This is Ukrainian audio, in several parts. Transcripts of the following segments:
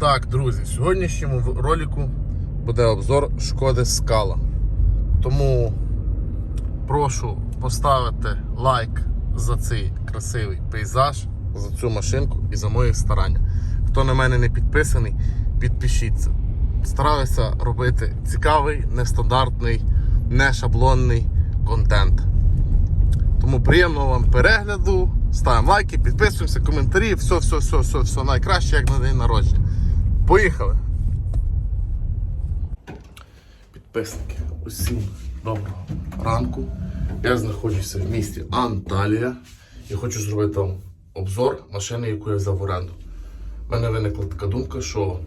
Так, друзі, в сьогоднішньому ролику буде обзор шкоди скала. Тому прошу поставити лайк за цей красивий пейзаж, за цю машинку і за мої старання. Хто на мене не підписаний, підпишіться. Стараюся робити цікавий, нестандартний, не шаблонний контент. Тому приємного вам перегляду. Ставимо лайки, підписуємося, коментарі, все, все, все, все, все найкраще, як на день народження. Поїхали! Підписники, усім доброго ранку. Я знаходжуся в місті Анталія і хочу зробити вам обзор машини, яку я взяв в оренду. У мене виникла така думка, що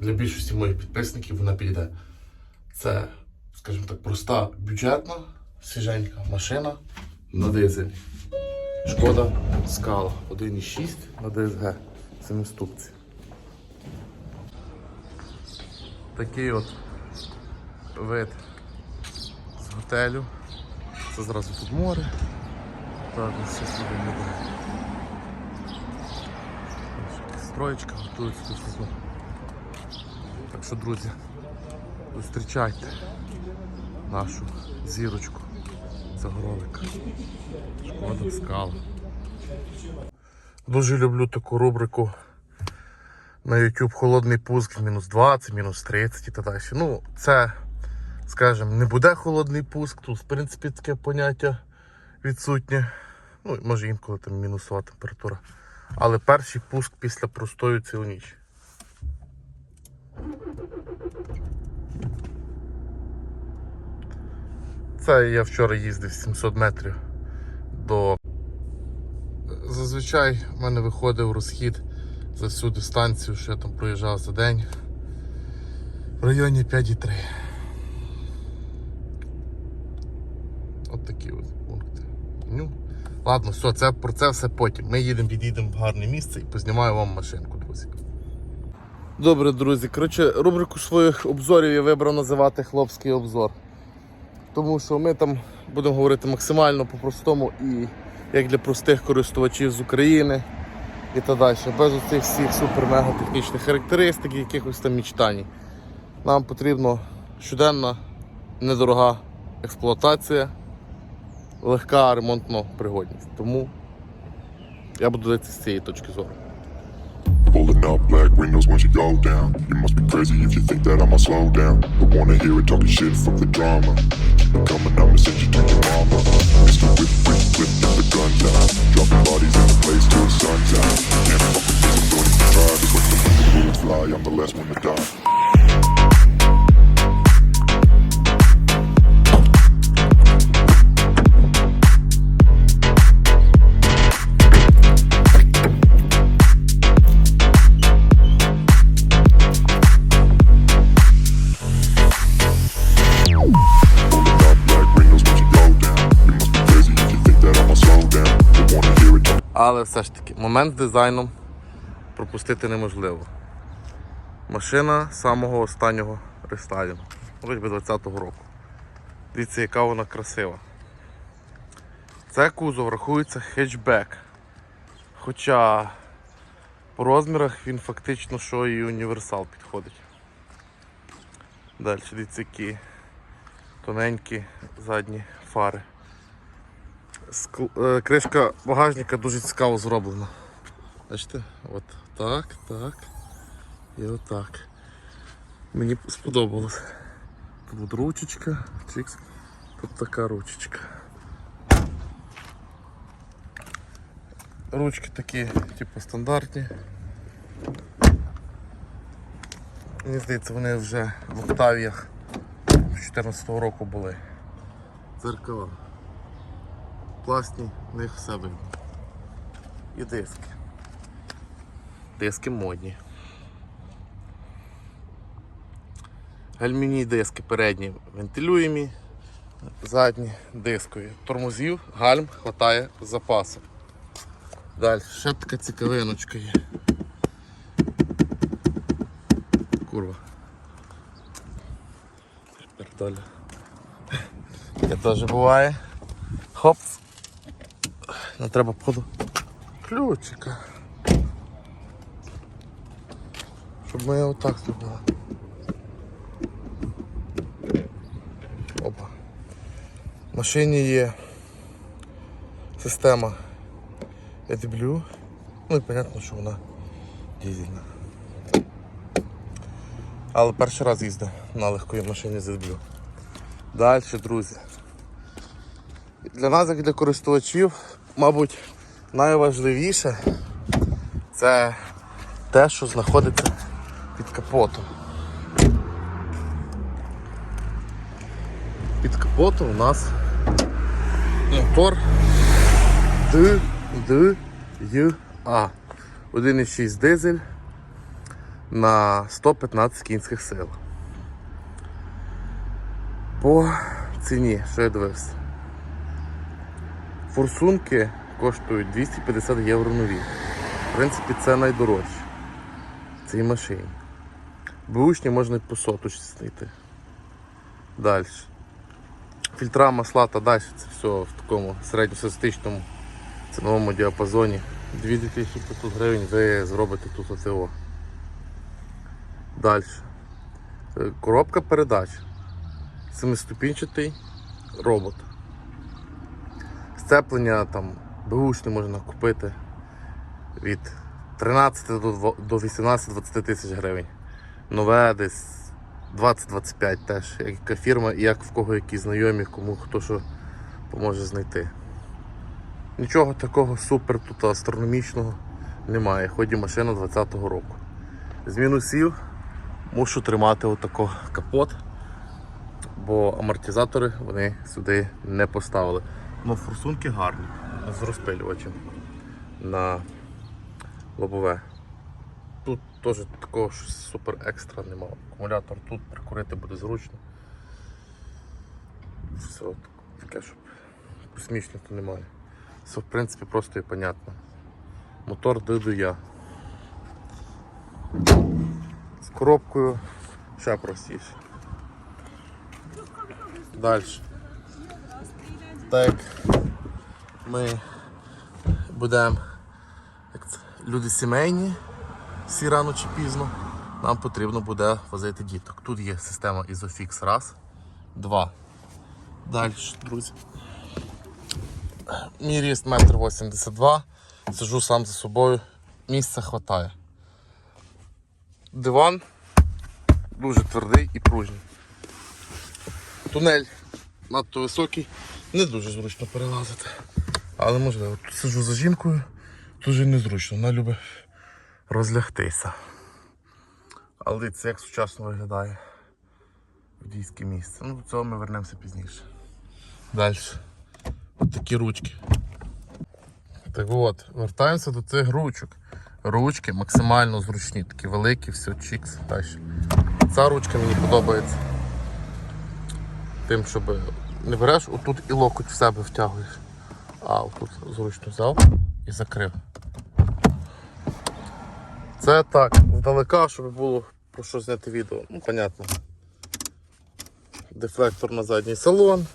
для більшості моїх підписників вона підійде. Це, скажімо так, проста бюджетна, свіженька машина на дизелі. Шкода Скала 1.6 на DSG. Семиступці. Такий от вид з готелю. Це зразу тут море. Так, ось все сюди не буде. Строєчка готується тут внизу. Так що, друзі, зустрічайте нашу зірочку загоролика. Шкода скала. Дуже люблю таку рубрику на YouTube холодний пуск мінус 20, мінус 30 і так далі. Ну, це, скажімо, не буде холодний пуск, тут в принципі таке поняття відсутнє. Ну, може інколи там мінусова температура. Але перший пуск після простою цілу ніч. Це я вчора їздив 700 метрів до. Зазвичай в мене виходив розхід за всю дистанцію, що я там проїжджав за день. В районі 5,3. От такі от пункти. Ну, ладно, все, це, про це все потім. Ми їдемо, під'їдемо в гарне місце і познімаю вам машинку, друзі. Добре, друзі. Коротше, рубрику своїх обзорів я вибрав називати хлопський обзор. Тому що ми там будемо говорити максимально по-простому і як для простих користувачів з України і так далі. Без оцих всіх супер-мега технічних характеристик, якихось там мічтань. Нам потрібна щоденна, недорога експлуатація, легка ремонтна пригодність. Тому я буду дивитися з цієї точки зору. Pulling up black windows once you go down. You must be crazy if you think that I'ma slow down. Don't wanna hear it talking shit, fuck the drama. Keep it coming, I'ma send you to your mama. Mr. Whip, whip, whip, get the guns out. Dropping bodies in the place till the sun's out. Can't fuck with this, I'm doing it for try. Cause when the bullets fly, I'm the last one to die. Але все ж таки, момент з дизайном пропустити неможливо. Машина самого останнього рестайлінгу, би 20-го року. Дивіться, яка вона красива. Це кузов рахується хетчбек. Хоча по розмірах він фактично що і універсал підходить. Далі дивіться, які тоненькі задні фари. Е, Кришка багажника дуже цікаво зроблена. Бачите? От так, так. І отак. Мені сподобалось. Тут ручечка, чикс. Тут така ручечка. Ручки такі, типу, стандартні. Мені здається, вони вже в Октавіях 2014 року були. Дзеркала класні, в них все. І диски. Диски модні. Гальмівні диски передні вентилюємі, задні дискові. Тормозів, гальм хватає з запасом. Далі, ще така цікавиночка є. Курва. Тепер далі. Таке теж буває. Хопс. Не треба походу ключика. Щоб ми отак зробили. Опа. В машині є система AdBlue. Ну і понятно, що вона дизельна. Але перший раз їздив на легкої машині з AdBlue. Далі, друзі. Для нас, як для користувачів, мабуть, найважливіше це те, що знаходиться під капотом. Під капотом у нас мотор Д, Д, Й, А. 1,6 дизель на 115 кінських сил. По ціні, що я дивився. Форсунки коштують 250 євро нові. В принципі, це найдорожче в цій машині. Бушні можна по соточці знайти. Далі. Фільтра, масла та далі це все в такому середньостатистичному ціновому діапазоні. 2500 гривень ви зробите тут ОТО. Далі. Е, Коробка передач. Семиступінчатий робот. Сцеплення там бушне можна купити від 13 до до 18-20 тисяч гривень. Нове десь 20-25 теж. Яка фірма як в кого які знайомі, кому хто що поможе знайти. Нічого такого супер тут астрономічного немає. Ході машина 20-го року. З мінусів мушу тримати отако капот, бо амортизатори вони сюди не поставили. Ну, форсунки гарні з розпилювачем на лобове. Тут теж такого супер екстра немає. Акумулятор тут прикурити буде зручно. Все таке, щоб космічно то немає. Все в принципі просто і понятно. Мотор диду я. З коробкою ще простіше. Далі. Так ми будемо як люди сімейні, всі рано чи пізно, нам потрібно буде возити діток. Тут є система Isofix раз, два. Далі, друзі. Мій ріст 1,82 м, сижу сам за собою, місця вистачає. Диван дуже твердий і пружний. Тунель надто високий, не дуже зручно перелазити. Але можливо, сиджу за жінкою, дуже незручно, вона любить розлягтися. Але дивіться, як сучасно виглядає водійське місце. Ну, до цього ми вернемося пізніше. Далі. От такі ручки. Так от, вертаємося до цих ручок. Ручки максимально зручні, такі великі, все, чікс. Ця ручка мені подобається. Тим, щоб не береш отут і локоть в себе втягуєш. А отут зручно взяв і закрив. Це так, здалека, щоб було про що зняти відео. Ну, понятно. Дефлектор на задній салон.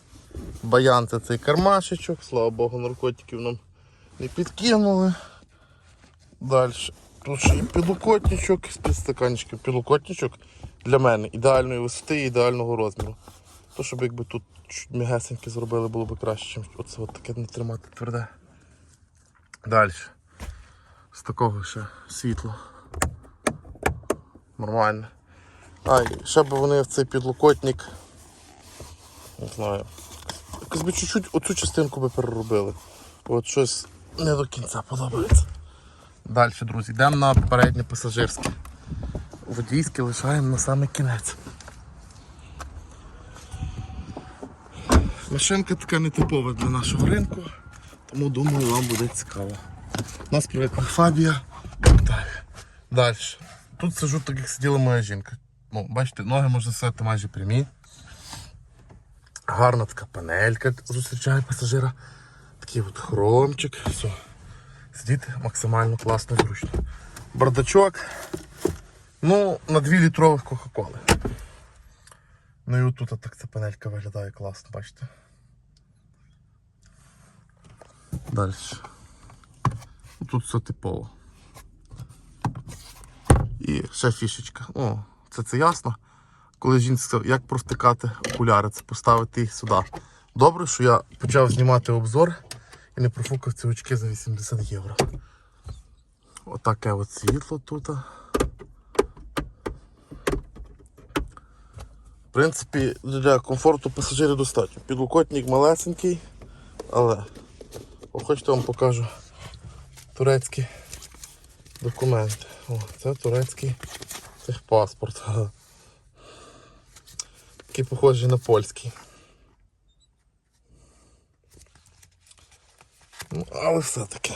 Баян це цей кармашечок, слава Богу, наркотиків нам не підкинули. Далі. Тут ще і підлокотничок з підстаканчиком. Підлокотничок для мене ідеальної висоти ідеального розміру. То, щоб якби тут чуть м'ягесеньке зробили, було б краще, ніж оце от таке не тримати тверде. Далі. З такого ще світло. Нормально. А, ще б вони в цей підлокотник. Не знаю. Якось би чуть-чуть оцю частинку би переробили. От щось не до кінця подобається. Далі, друзі, йдемо на переднє пасажирське. Водійське лишаємо на самий кінець. Машинка така нетипова для нашого ринку, тому думаю, вам буде цікаво. У нас привикла Фабія Октавія. Далі. Тут сижу так, як сиділа моя жінка. Ну, бачите, ноги можна сказати майже прямі. Гарна така панелька зустрічає пасажира. Такий от хромчик. Все. Сидіти максимально класно зручно. Бардачок. Ну, на 2 літрових Кока-Коли. Ну і отут так ця панелька виглядає класно, бачите. Далі. Тут все типово. І ще фішечка. О, це це ясно. Коли жінці сказав, як провтикати окуляри, це поставити їх сюди. Добре, що я почав знімати обзор і не профукав ці очки за 80 євро. Отаке от світло тут. Принципі, для комфорту пасажирів достатньо. Підлокотник малесенький, але хочете вам покажу турецькі документи. О, це турецький техпаспорт. Такий похожий на польський. Ну, але все-таки.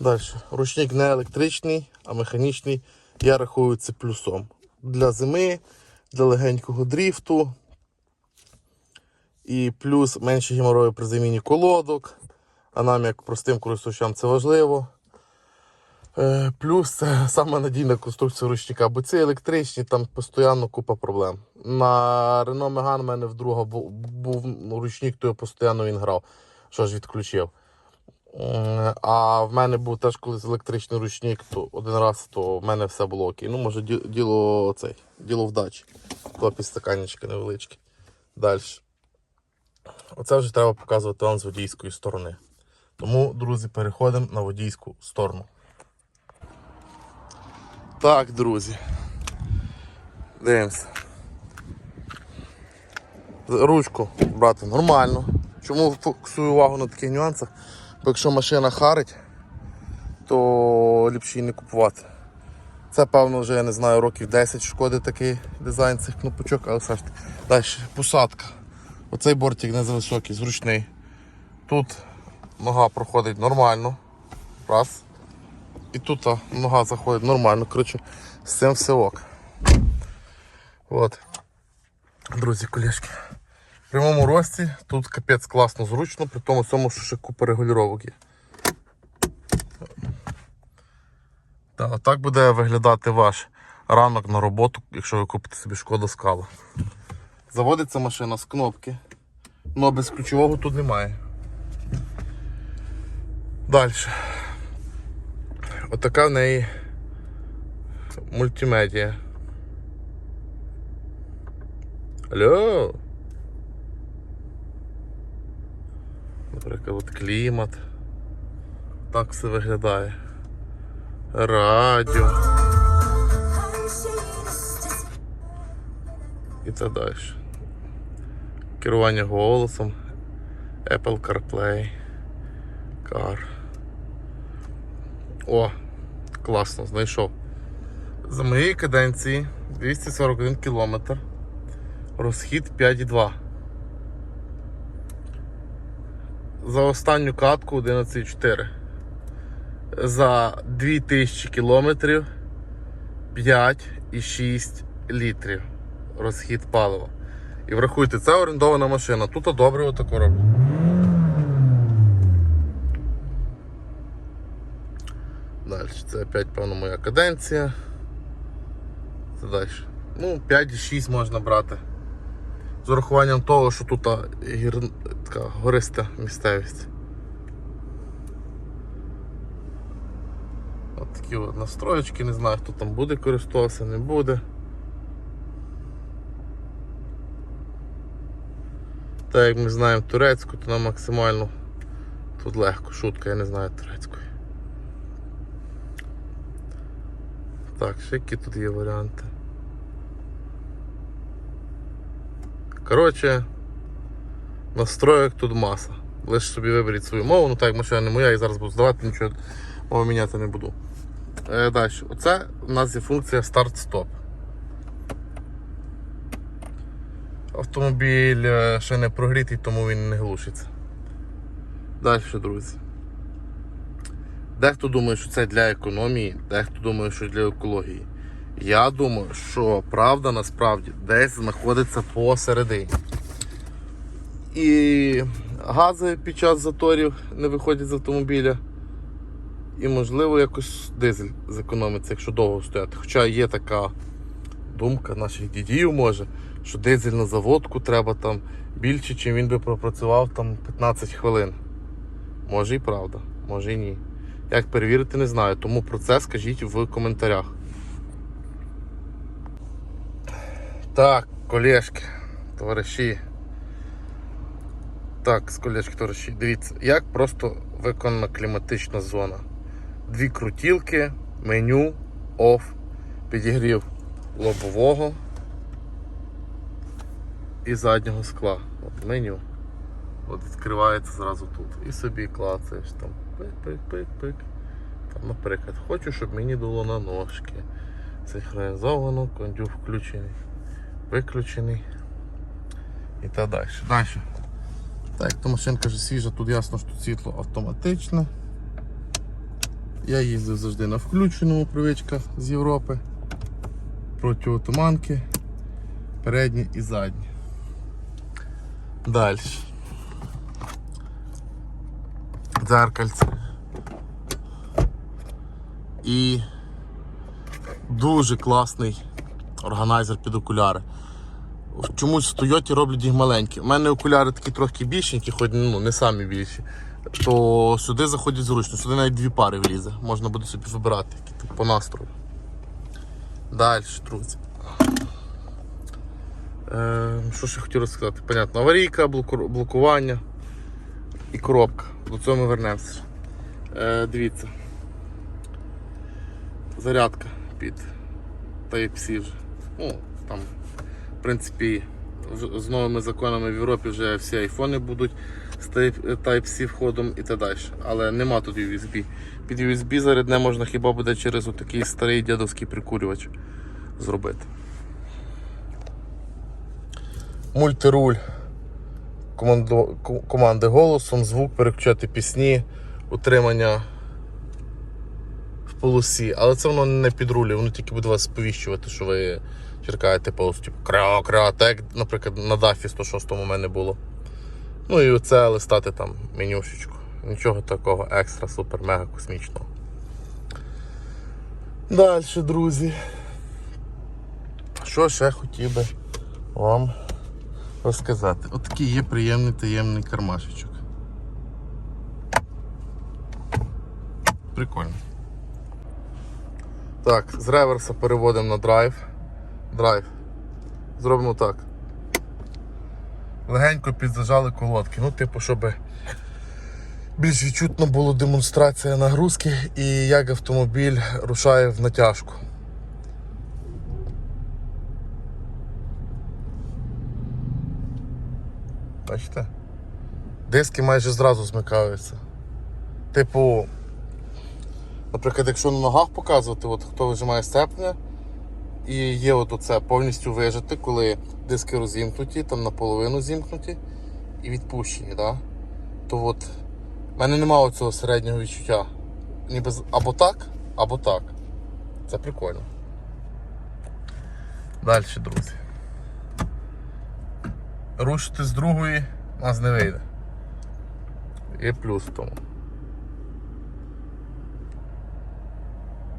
Далі. Ручник не електричний, а механічний. Я рахую це плюсом. Для зими, для легенького дріфту. І плюс менше геморою при заміні колодок. А нам, як простим користувачам, це важливо. Е, Плюс це саме надійна конструкція ручника, бо ці електричні, там постійно купа проблем. На Renault Megane в мене вдруга був, був ручник, то я постійно він грав, що ж відключив. А в мене був теж колись електричний ручник, то один раз то в мене все було окей. Ну, може, діло цей, діло вдачі. Два підстаканнички невеличкі. Далі. Оце вже треба показувати вам з водійської сторони. Тому, друзі, переходимо на водійську сторону. Так, друзі. Дивимося. Ручку брати нормально. Чому фокусую увагу на таких нюансах? Бо якщо машина харить, то ліпше її не купувати. Це, певно, вже я не знаю, років 10 шкоди такий дизайн цих кнопочок, але все ж таки. Далі, посадка. Оцей бортик не зависокий, зручний. Тут нога проходить нормально. Раз. І тут нога заходить нормально. Коротше, з цим все ок. От. Друзі, колешки. Прямому рості тут капець класно зручно, при тому всьому, що ще купа регулювання є. Так, так буде виглядати ваш ранок на роботу, якщо ви купите собі шкода скала. Заводиться машина з кнопки. Ну, а без ключового тут немає. Далі. Отака в неї мультимедіа. Алло. Наприклад, клімат. Так все виглядає. Радіо. І це далі. Керування голосом. Apple CarPlay. Car. О, класно, знайшов. За моєї каденції 241 кілометр. Розхід 5,2. За останню катку 11,4. За 2000 кілометрів 5,6 літрів розхід палива. І врахуйте, це орендована машина. Тут добре отако роблю. Далі, це опять, певно, моя каденція. Це далі. Ну, 5,6 можна брати. З урахуванням того, що тут гір... така гориста місцевість. От такі от настроєчки, не знаю, хто там буде користуватися, не буде. Так як ми знаємо турецьку, то нам максимально тут легко, шутка, я не знаю турецької. Так, ще які тут є варіанти. Коротше, настроєк тут маса. Лише собі виберіть свою мову, ну так машина не моя, і зараз буду здавати, нічого міняти не буду. Е, далі. Оце у нас є функція старт-стоп. Автомобіль е, ще не прогрітий, тому він не глушиться. Далі, друзі. Дехто думає, що це для економії, дехто думає, що для екології. Я думаю, що правда насправді десь знаходиться посередині. І гази під час заторів не виходять з автомобіля. І можливо якось дизель зекономиться, якщо довго стояти. Хоча є така думка наших дідів, може, що дизель на заводку треба там більше, чим він би пропрацював там 15 хвилин. Може і правда, може і ні. Як перевірити, не знаю. Тому про це скажіть в коментарях. Так, колешки, товариші. Так, з колешки, товариші. Дивіться, як просто виконана кліматична зона. Дві крутілки, меню, оф, підігрів лобового і заднього скла. От меню. От відкривається зразу тут. І собі клацаєш там. Пик-пик-пик-пик. Там, наприклад, хочу, щоб мені дуло на ножки. Синхронізовано, кондюк включений, виключений. І так далі. Далі. Так, то машинка вже свіжа, тут ясно, що світло автоматичне. Я їздив завжди на включеному привичка з Європи. Протиотуманки, передні і задні. Далі. Дзеркальце. І дуже класний органайзер під окуляри. Чомусь в Тойоті роблять їх маленькі. У мене окуляри такі трохи більшенькі, хоч ну, не самі більші. То сюди заходять зручно, сюди навіть дві пари влізе. Можна буде собі вибирати які, по настрою. Далі, друзі. Е, що ще хотів розказати? Понятно, аварійка, блокування і коробка. До цього ми вернемося. Е, дивіться. Зарядка під Type-C вже. Ну, там, принципі, з- новими законами в Європі вже всі айфони будуть з Type- Type-C входом і так далі. Але нема тут USB. Під USB зарядне можна хіба буде через отакий старий дядовський прикурювач зробити. Мультируль команду, команди голосом, звук, переключати пісні, утримання в полосі. Але це воно не під рулі, воно тільки буде вас сповіщувати, що ви черкаєте полосу, типу кра кра так, наприклад, на дафі 106 у мене було. Ну і оце листати там менюшечку. Нічого такого екстра, супер, мега космічного. Далі, друзі. Що ще хотів би вам розказати? Отакий є приємний таємний кармашечок. Прикольно. Так, з реверса переводимо на драйв. Драйв. Зробимо так. Легенько підзажали колодки. Ну, типу, щоб більш відчутно була демонстрація нагрузки і як автомобіль рушає в натяжку. Бачите? Диски майже зразу змикаються. Типу, наприклад, якщо на ногах показувати, от хто вижимає степня, і є от оце повністю вижити, коли диски розімкнуті, там наполовину зімкнуті і відпущені, да? то от в мене немає цього середнього відчуття. Ніби або так, або так. Це прикольно. Далі, друзі. Рушити з другої нас не вийде. Є плюс в тому.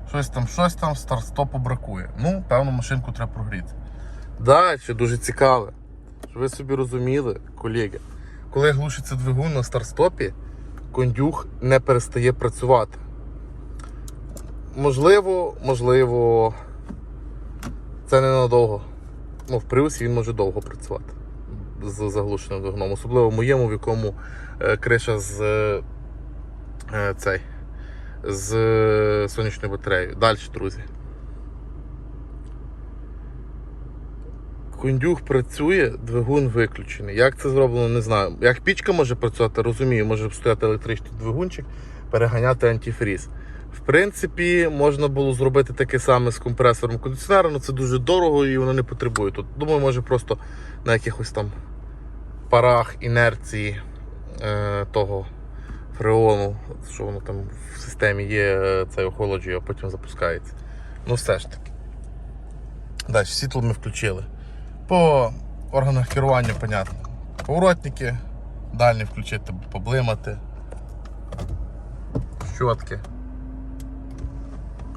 Щось там, щось там старт-стопу бракує. Ну, певно, машинку треба прогріти. Далі, дуже цікаве. Щоб ви собі розуміли, колеги, коли глушиться двигун на старт-стопі, кондюх не перестає працювати. Можливо, можливо, це ненадовго. Ну, в приусі він може довго працювати з заглушеним двигуном. Особливо в моєму, в якому е, криша з е, е, цей, з е, сонячною батареєю. Далі, друзі. Кондюх працює, двигун виключений. Як це зроблено, не знаю. Як пічка може працювати, розумію, може стояти електричний двигунчик, переганяти антифріз. В принципі, можна було зробити таке саме з компресором кондиціонера, але це дуже дорого і воно не потребує. Тут, думаю, може просто на якихось там парах інерції е, того фреону, що воно там в системі є, е, це охолоджує, а потім запускається. Ну все ж таки. Далі, світло ми включили. По органах керування, понятно. Поворотники, дальні включити, поблимати. Щотки.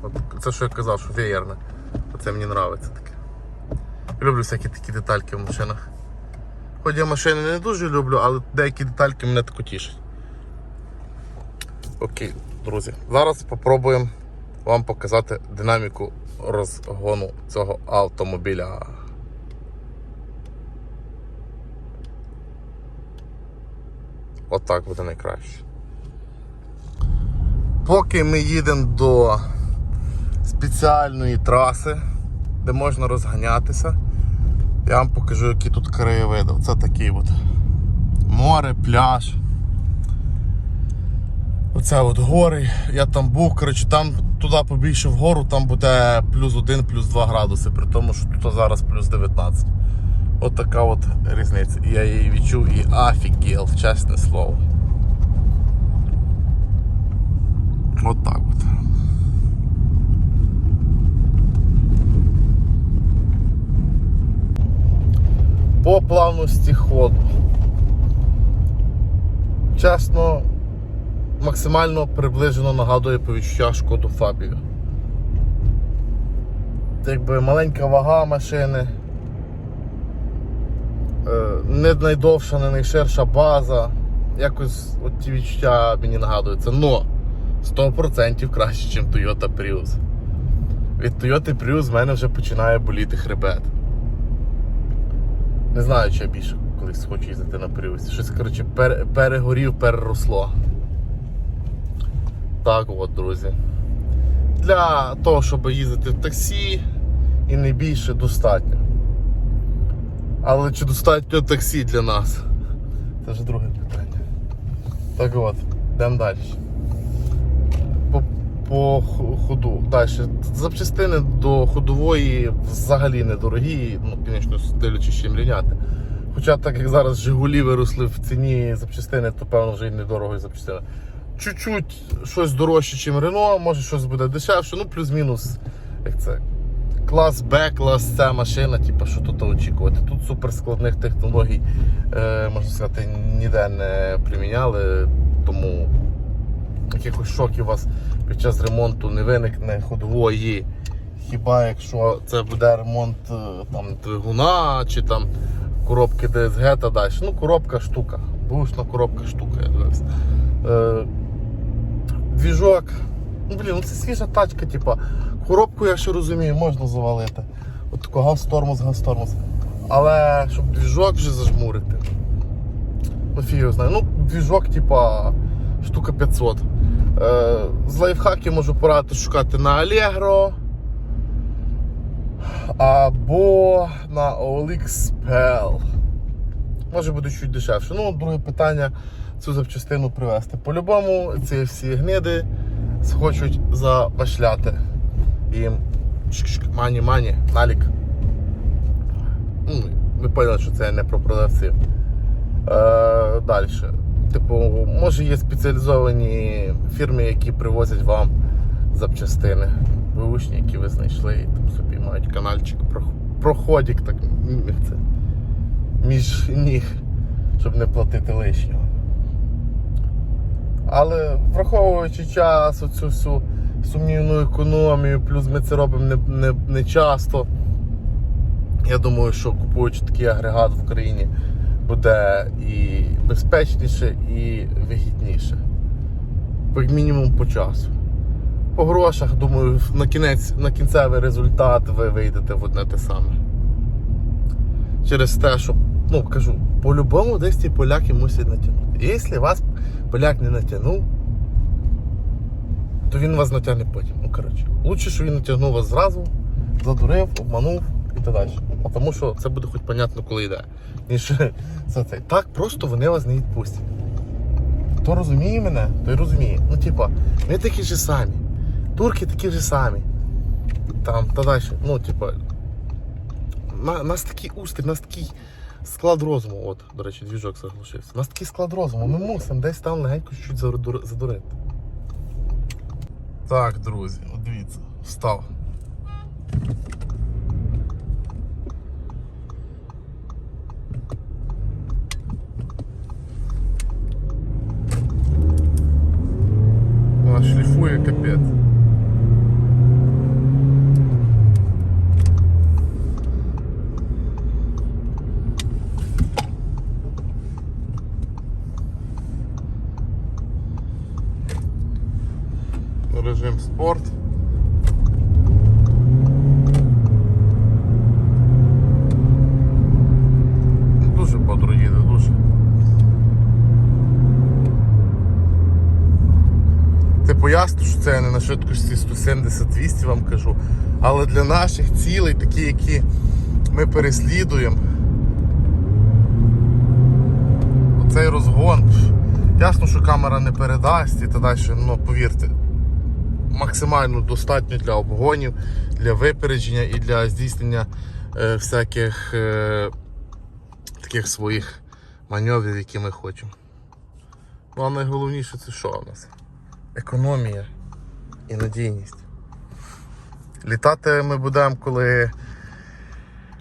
От це що я казав, що веєрне. Оце мені подобається таке. Люблю всякі такі детальки в машинах. Хоч я машини не дуже люблю, але деякі детальки мене тако тішать. Окей. друзі, зараз спробуємо вам показати динаміку розгону цього автомобіля. Отак буде найкраще. Поки ми їдемо до спеціальної траси, де можна розганятися, я вам покажу, які тут краєвиди. Це такий от море, пляж. Оце от гори, я там був, коротше, там туди побільше вгору, там буде плюс 1, плюс 2 градуси, при тому, що тут зараз плюс 19. От така от різниця. І Я її відчув і офігел, чесне слово. От так от. По плавності ходу. Чесно, максимально приближено нагадує по відчуття шкоду Фабію. Якби маленька вага машини, е, не найдовша, не найширша база. Якось от ті відчуття мені нагадуються. Но 100% краще, ніж Toyota Prius. Від Toyota Prius в мене вже починає боліти хребет. Не знаю, чи я більше колись хочу їздити на Prius. Щось, коротше, пер, перегорів, переросло. Так от, друзі. Для того, щоб їздити в таксі і не більше достатньо. Але чи достатньо таксі для нас? Це вже друге питання. Так от, йдемо далі. По, по ходу. Далі. Запчастини до ходової взагалі недорогі, ну, звісно, дивлячись чим рівняти. Хоча так як зараз Жигулі виросли в ціні запчастини, то певно вже й недорого і запчастини. Чуть-чуть щось дорожче, ніж Рено, може щось буде дешевше, ну плюс-мінус. Як це? Клас Б, клас С машина, типу, що тут очікувати. Тут суперскладних технологій, е, можна сказати, ніде не приміняли, тому якихось шоків у вас під час ремонту не виникне ходової. Хіба якщо це буде ремонт е, там, двигуна чи там коробки ДСГ та далі. Ну, коробка штука. Бушна коробка штука, я дивився. Е, двіжок. Ну, блін, ну це свіжа тачка, типа. Коробку, я ще розумію, можна завалити. От тако газ-тормоз, газ-тормоз. Але щоб двіжок вже зажмурити. Ну, фіг знає. Ну, двіжок, типа, штука 500. Е, з лайфхаків можу порадити шукати на Allegro або на OLX Pell. Може буде чуть дешевше. Ну, друге питання цю запчастину привезти. По-любому ці всі гниди схочуть забашляти. Їм мані мані налік. Ну, ви поняли, що це не про продавців. Е, Далі. Типу, може є спеціалізовані фірми, які привозять вам запчастини. Вишні, які ви знайшли, і там собі мають канальчик, прох- проходик так, це, між ніг, щоб не платити лишнього. Але враховуючи час, оцю всю сумнівну економію, плюс ми це робимо не, не, не часто. Я думаю, що купуючи такий агрегат в Україні буде і безпечніше, і вигідніше. Як мінімум по часу. По грошах, думаю, на кінець, на кінцевий результат ви вийдете в одне те саме. Через те, що, ну кажу, по-любому десь ті поляки мусять натягнути. Якщо вас поляк не натягнув, то він вас натягне потім. Ну, коротше, лучше, що він натягнув вас зразу, задурив, обманув і так далі. Тому що це буде хоч понятно, коли йде. Ніж це. Так просто вони вас не відпустять. Хто розуміє мене, той розуміє. Ну, типа, ми такі ж самі. Турки такі ж самі. Там, та далі. Ну, типа. На, нас такий устрій, нас такий склад розуму. От, до речі, двіжок заглушився. У нас такий склад розуму. Ми мусимо десь там легенько чуть задур- задурити. Так, друзі, от дивіться, встав. Вона шліфує капець. спорт. Дуже бодро їде, дуже. Типу не на швидкості 170-200 вам кажу. Але для наших цілей, такі, які ми переслідуємо, цей розгон. Ясно, що камера не передасть і так далі, ну повірте, максимально достатньо для обгонів, для випередження і для здійснення е, всяких е, таких своїх маневрів, які ми хочемо. Ну а найголовніше це що у нас? Економія і надійність. Літати ми будемо, коли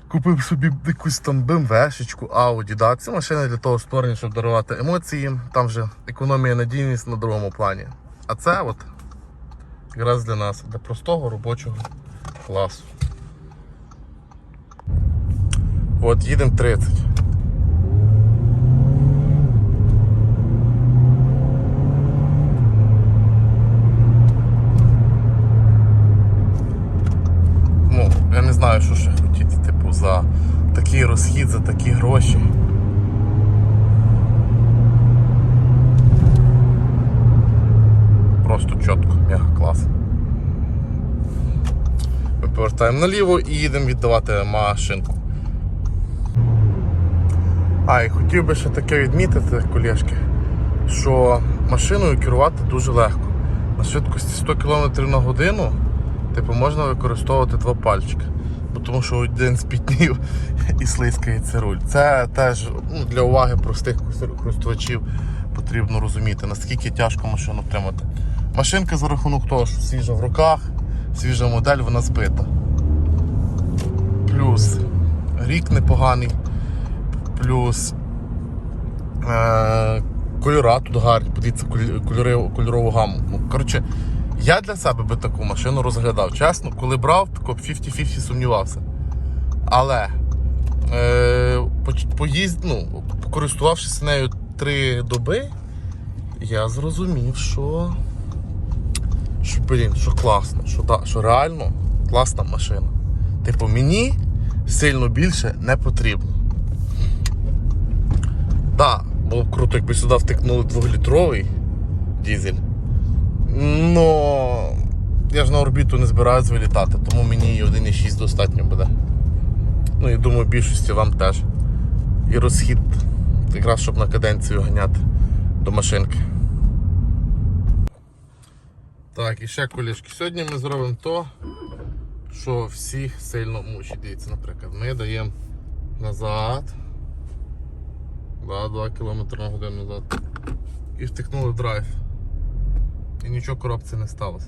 купив собі якусь там БМВшечку, Audi, да, це машини для того створені, щоб дарувати емоції. Там вже економія надійність на другому плані. А це от якраз для нас, для простого робочого класу. От, їдемо 30. ну, я не знаю, що ще хотіти, типу, за такий розхід, за такі гроші. Просто чітко, мега клас. Ми повертаємо наліво і їдемо віддавати машинку. А, і хотів би ще таке відмітити, колежки, що машиною керувати дуже легко. На швидкості 100 км на годину типу, можна використовувати два пальчики. Тому що один спітнів і слизькається руль. Це теж ну, для уваги простих користувачів потрібно розуміти, наскільки тяжко машину тримати. Машинка за рахунок того, що свіжа в руках, свіжа модель, вона збита. Плюс рік непоганий, плюс е- кольора тут гарні, подивіться кольори, кольорову гаму. Ну, коротше, я для себе би таку машину розглядав. Чесно, коли брав, тако 50-50 сумнівався. Але е, поїзд, ну, покористувавшись нею три доби, я зрозумів, що, що, блін, що класно, що, да, що реально класна машина. Типу, мені сильно більше не потрібно. Так, було б круто, якби сюди втикнули 2-літровий дізель. Ну, я ж на орбіту не збираюсь вилітати, тому мені і 1,6 достатньо буде. Ну і думаю, більшості вам теж. І розхід якраз щоб на каденцію ганяти до машинки. Так, і ще колішки. Сьогодні ми зробимо то, що всіх сильно мучить. Дивіться, наприклад, ми даємо назад. Да, 2 км на годину назад. І втикнули драйв і нічого коробці не сталося.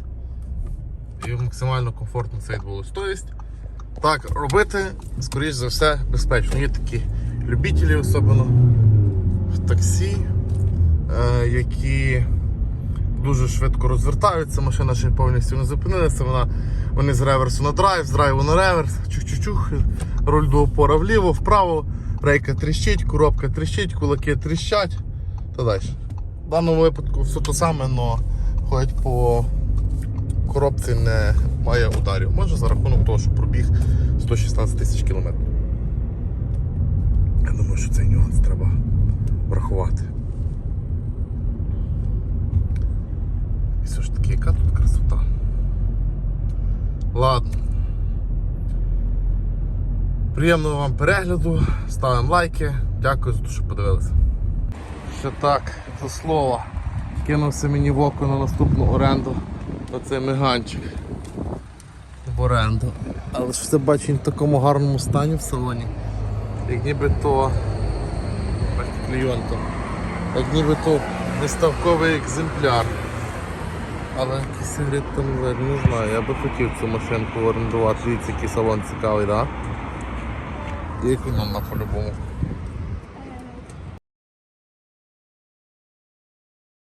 І максимально комфортно це відбулося. Тобто, так, робити, скоріш за все, безпечно. Є такі любителі, особливо в таксі, е, які дуже швидко розвертаються, машина ще повністю не зупинилася, вона, вони з реверсу на драйв, з драйву на реверс, чух-чух-чух, руль до опора вліво, вправо, рейка тріщить, коробка тріщить, кулаки тріщать та далі. В даному випадку все те саме, але ходить по коробці не має ударів. Може за рахунок того, що пробіг 116 тисяч кілометрів. Я думаю, що цей нюанс треба врахувати. І все ж таки, яка тут красота. Ладно. Приємного вам перегляду, ставимо лайки. Дякую за те, що подивилися. Ще так, до слова. Кинувся мені в око на наступну оренду. Оцей меганчик. В оренду. Але ж все бачу він в такому гарному стані в салоні. Як ніби то. Там. Як ніби то виставковий екземпляр. Але який сигарет там не знаю, я би хотів цю машинку орендувати. Дивіться, який салон цікавий, так? Да? І економна по-любому.